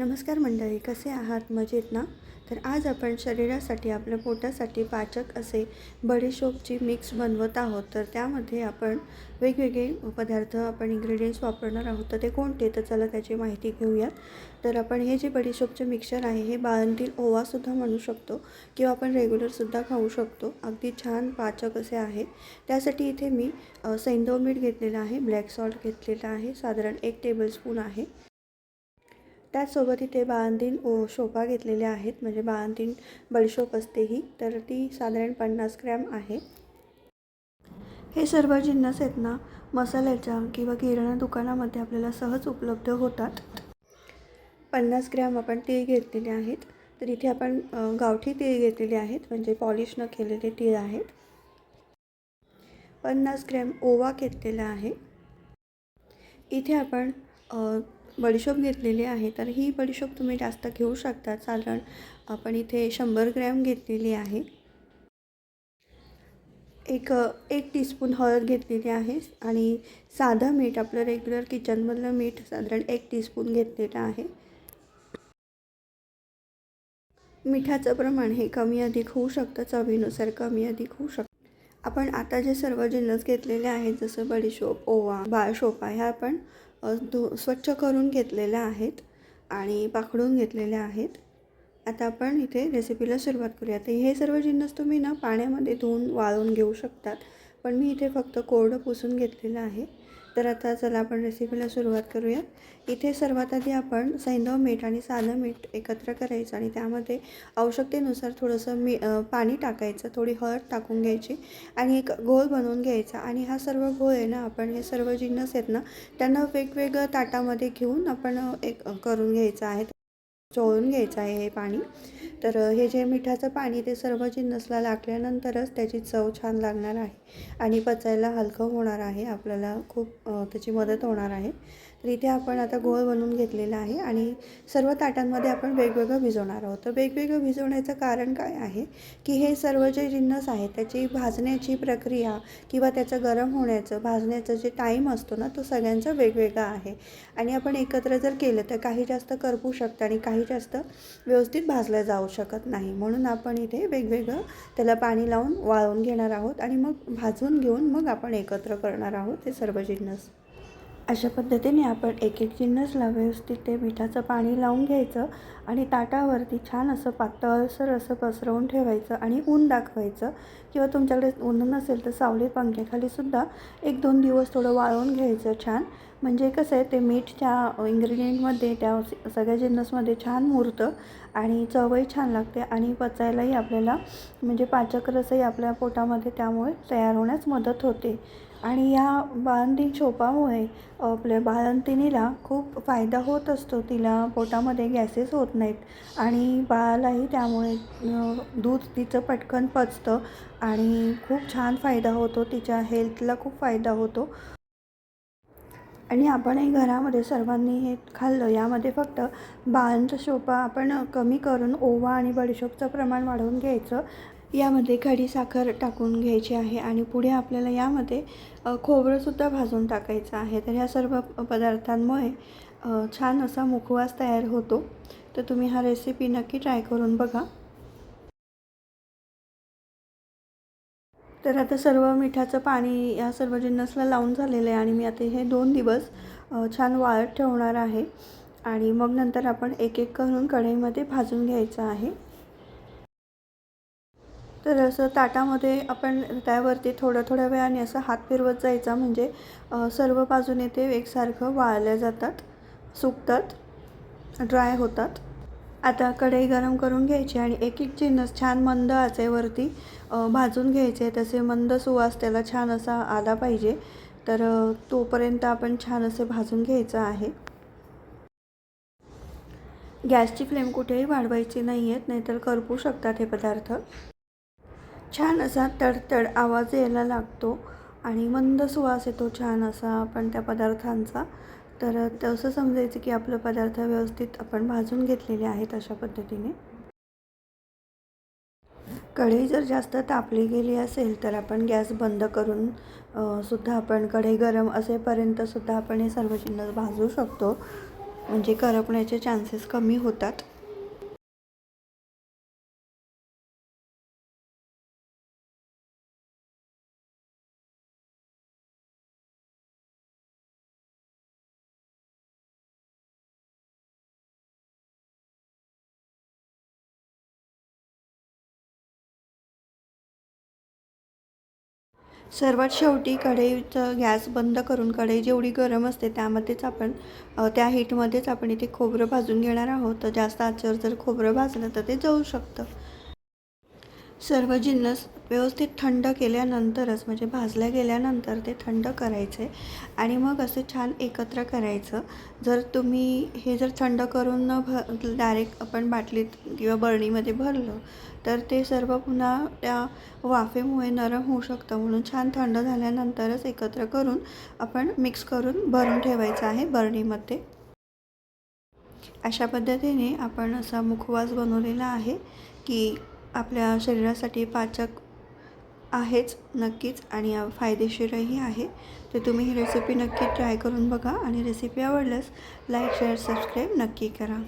नमस्कार मंडळी कसे आहात? मजेत ना? तर आज आपण शरीरासाठी आपल्या पोटासाठी पाचक असे बडीशोपची मिक्स बनवत आहोत. तर त्यामध्ये आपण वेगवेगळे पदार्थ आपण इन्ग्रेडियंट्स वापरणार आहोत. तर ते कोणते? तर चला त्याची माहिती घेऊयात. तर आपण हे जे बडीशोपचे मिक्सर आहे हे बाळंतील ओवासुद्धा म्हणू शकतो किंवा आपण रेग्युलरसुद्धा खाऊ शकतो. अगदी छान पाचक असे आहे. त्यासाठी इथे मी सैंदव मीठ घेतलेलं आहे ब्लॅक सॉल्ट घेतलेलं आहे. साधारण एक टेबलस्पून आहे. त्याचसोबत इथे बाळंतीण ओ शोपा घेतलेल्या आहेत. म्हणजे बाळंतीण बडशोप असते ही तर ती साधारण पन्नास ग्रॅम आहे. हे सर्व जिन्नस आहेत ना मसाल्याच्या किंवा किराणा दुकानामध्ये आपल्याला सहज उपलब्ध होतात. पन्नास ग्रॅम आपण तीळ घेतलेले आहेत. तर इथे आपण गावठी तीळ घेतलेले आहेत. म्हणजे पॉलिश न केलेले तीळ आहेत. पन्नास ग्रॅम ओवा घेतलेला आहे. इथे आपण बडीशोप घेतलेली आहे तर ही बडीशोप तुम्ही जास्त घेऊ शकता साधारण आपण इथे शंभर ग्रॅम घेतलेली आहे. एक एक टीस्पून हळद घेतलेली आहे आणि साधं मीठ आपलं रेग्युलर किचनमधलं मीठ साधारण एक टीस्पून घेतलेलं आहे. मिठाचं प्रमाण हे कमी अधिक होऊ शकतं चवीनुसार कमी अधिक होऊ शकतं. आपण आता जे सर्व जिन्नस घेतलेले आहेत जसं बडीशोप ओवा बाळशोपा ह्या आपण धु स्वच्छ करून घेतलेल्या आहेत आणि पाखडून घेतलेल्या आहेत. आता आपण इथे रेसिपीला सुरुवात करूया. तर हे सर्व जिन्नस तुम्ही ना पाण्यामध्ये धुवून वाळवून घेऊ शकतात. पण मी इथे फक्त कोरडं पुसून घेतलेलं आहे. तर आता चला आपण रेसिपीला सुरुवात करूया. इथे सर्वात आधी आपण सैंधव मीठ आणि साधं मीठ एकत्र करायचं आणि त्यामध्ये आवश्यकतेनुसार थोडंसं मी पाणी टाकायचं थोडी हळद टाकून घ्यायची आणि एक घोळ बनवून घ्यायचा आणि हा सर्व घोळ आहे ना आपण हे सर्व जिन्नस आहेत ना त्यांना वेगवेगळं ताटामध्ये घेऊन आपण एक करून घ्यायचं आहे. चोळून घ्यायचं आहे हे पाणी. तर हे जे मिठाचं पाणी ते सर्व जिन्नसला लागल्यानंतरच त्याची चव छान लागणार आहे. आणि पचायला हलकं होणार आहे. आपल्याला खूप त्याची मदत होणार आहे. तर इथे आपण आता गोळ बनवून घेतलेला आहे आणि सर्व ताटांमध्ये आपण वेगवेगळं भिजवणार आहोत. तर वेगवेगळं भिजवण्याचं कारण काय आहे? की हे सर्व जे जिन्नस आहे त्याची भाजण्याची प्रक्रिया किंवा त्याचं गरम होण्याचं भाजण्याचं जे टाईम असतो ना तो सगळ्यांचा वेगवेगळा आहे. आणि आपण एकत्र जर केलं तर काही जास्त करपू शकतं आणि काही जास्त व्यवस्थित भाजलं जाऊ शकत नाही. म्हणून आपण इथे वेगवेगळं त्याला पाणी लावून वाळवून घेणार आहोत आणि मग भाजून घेऊन मग आपण एकत्र करणार आहोत हे सर्व जिन्नस अशा पद्धतीने आपण एक एक जिन्नसला व्यवस्थित ते मिठाचं पाणी लावून घ्यायचं आणि ताटावरती छान असं पातळसर असं पसरवून ठेवायचं आणि ऊन दाखवायचं. किंवा तुमच्याकडे ऊन नसेल तर सावली पंख्याखाली सुद्धा एक दोन दिवस थोडं वाळवून घ्यायचं छान. म्हणजे कसं आहे ते मीठ त्या त्या सगळ्या जिन्नसमध्ये छान मुरतं आणि चवही छान लागते आणि पचायलाही आपल्याला म्हणजे पाचक रसही आपल्या पोटामध्ये त्यामुळे तयार होण्यास मदत होते. आणि या बाळंतीण शोपामुळे आपल्या बाळंतिणीला खूप फायदा होत असतो. तिला पोटामध्ये गॅसेस होत नाहीत आणि बाळालाही त्यामुळे दूध तिचं पटकन पचतं आणि खूप छान फायदा होतो. तिच्या हेल्थला खूप फायदा होतो. आणि आपणही घरामध्ये सर्वांनी हे खाल्लं. यामध्ये फक्त बाळांचा शोपा आपण कमी करून ओवा आणि बडीशोपचं प्रमाण वाढवून घ्यायचं. यामध्ये खडी साखर टाकून घ्यायची आहे आणि पुढे आपल्याला यामध्ये खोबरंसुद्धा भाजून टाकायचं आहे. तर ह्या सर्व पदार्थांमुळे छान असा मुखवास तयार होतो. तर तुम्ही हा रेसिपी नक्की ट्राय करून बघा. तर आता सर्व मिठाचं पाणी या सर्व जिन्नसला लावून झालेलं आहे आणि मी आता हे दोन दिवस छान वाळत ठेवणार आहे. आणि मग नंतर आपण एक एक करून कढईमध्ये भाजून घ्यायचं आहे. तर असं ताटामध्ये आपण त्यावरती थोड्या थोड्या वेळाने असं हात फिरवत जायचा म्हणजे सर्व बाजूने ते एकसारखं वाळल्या जातात सुकतात ड्राय होतात. आता कढई गरम करून घ्यायची आणि एक एक जिन्नस छान मंद आचेवरती भाजून घ्यायचे. तसे मंद सुवास त्याला छान असा आला पाहिजे. तर तोपर्यंत आपण छान असे भाजून घ्यायचं आहे. गॅसची फ्लेम कुठेही वाढवायची नाही आहेत नाहीतर करपू शकतात हे पदार्थ. छान असा तडतड आवाज यायला लागतो आणि मंद सुवास येतो छान असा आपण त्या पदार्थांचा. तर तसं समजायचं की आपलं पदार्थ व्यवस्थित आपण भाजून घेतलेले आहेत अशा पद्धतीने. कढई जर जास्त तापली गेली असेल तर आपण गॅस बंद करून सुद्धा आपण कढई गरम असेपर्यंत सुद्धा आपण हे सर्व जिन्नस भाजू शकतो. म्हणजे करपण्याचे चान्सेस कमी होतात. सर्वात शेवटी कढईचं गॅस बंद करून कढई जेवढी गरम असते त्यामध्येच आपण त्या हीटमध्येच आपण इथे खोबरं भाजून घेणार आहोत. तर जास्त आचेवर जर खोबरं भाजलं तर ते जळू शकतं. सर्व जिन्नस व्यवस्थित थंड केल्यानंतरच म्हणजे भाजल्या गेल्यानंतर ते थंड करायचे आणि मग असं छान एकत्र करायचं. जर तुम्ही हे जर थंड करून न भ डायरेक्ट आपण बाटलीत किंवा बरणीमध्ये भरलं तर ते सर्व पुन्हा त्या वाफेमुळे नरम होऊ शकतं. म्हणून छान थंड झाल्यानंतरच एकत्र करून आपण मिक्स करून भरून ठेवायचं आहे बरणीमध्ये अशा पद्धतीने आपण असा मुखवास बनवलेला आहे की आपल्या शरीरासाठी पाचक आहेच नक्कीच आणि फायदेशीरही आहे. तर तुम्ही ही रेसिपी नक्की ट्राय करून बघा आणि रेसिपी आवडल्यास लाईक शेअर सबस्क्राईब नक्की करा.